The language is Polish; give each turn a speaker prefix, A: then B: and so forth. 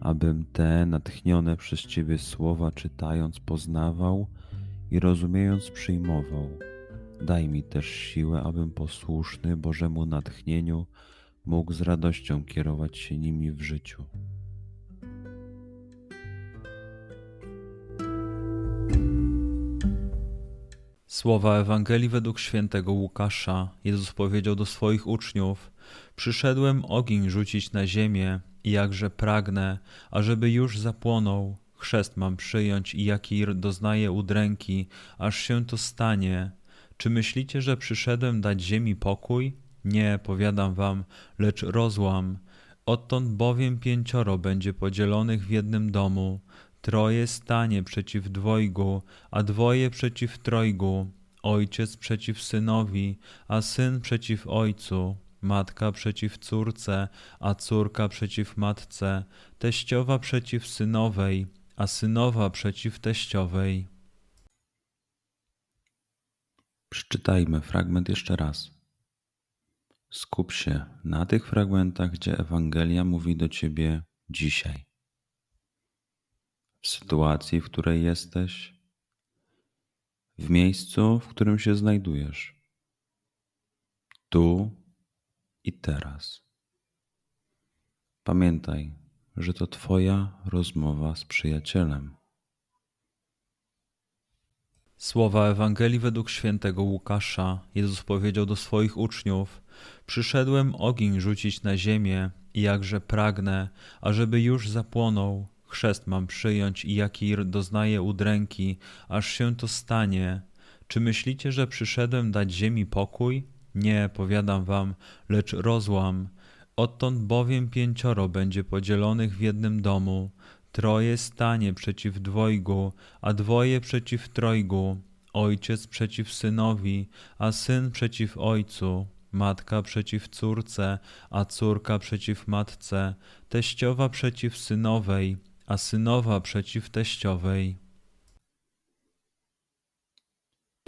A: abym te natchnione przez Ciebie słowa czytając poznawał i rozumiejąc przyjmował. Daj mi też siłę, abym posłuszny Bożemu natchnieniu mógł z radością kierować się nimi w życiu.
B: Słowa Ewangelii według świętego Łukasza. Jezus powiedział do swoich uczniów: Przyszedłem ogień rzucić na ziemię, i jakże pragnę, ażeby już zapłonął. Chrzest mam przyjąć i jaki doznaję udręki, aż się to stanie. Czy myślicie, że przyszedłem dać ziemi pokój? Nie, powiadam wam, lecz rozłam. Odtąd bowiem pięcioro będzie podzielonych w jednym domu, troje stanie przeciw dwojgu, a dwoje przeciw trojgu, ojciec przeciw synowi, a syn przeciw ojcu matka przeciw córce, a córka przeciw matce, teściowa przeciw synowej, a synowa przeciw teściowej.
A: Przeczytajmy fragment jeszcze raz. Skup się na tych fragmentach, gdzie Ewangelia mówi do ciebie dzisiaj. W sytuacji, w której jesteś, w miejscu, w którym się znajdujesz. Tu i teraz. Pamiętaj, że to Twoja rozmowa z przyjacielem.
B: Słowa Ewangelii według świętego Łukasza. Jezus powiedział do swoich uczniów: Przyszedłem ogień rzucić na ziemię, i jakże pragnę, ażeby już zapłonął. Chrzest mam przyjąć i jaki doznaję udręki, aż się to stanie. Czy myślicie, że przyszedłem dać ziemi pokój? Nie, powiadam wam, lecz rozłam. Odtąd bowiem pięcioro będzie podzielonych w jednym domu, troje stanie przeciw dwojgu, a dwoje przeciw trojgu, ojciec przeciw synowi, a syn przeciw ojcu, matka przeciw córce, a córka przeciw matce, teściowa przeciw synowej, a synowa przeciw teściowej.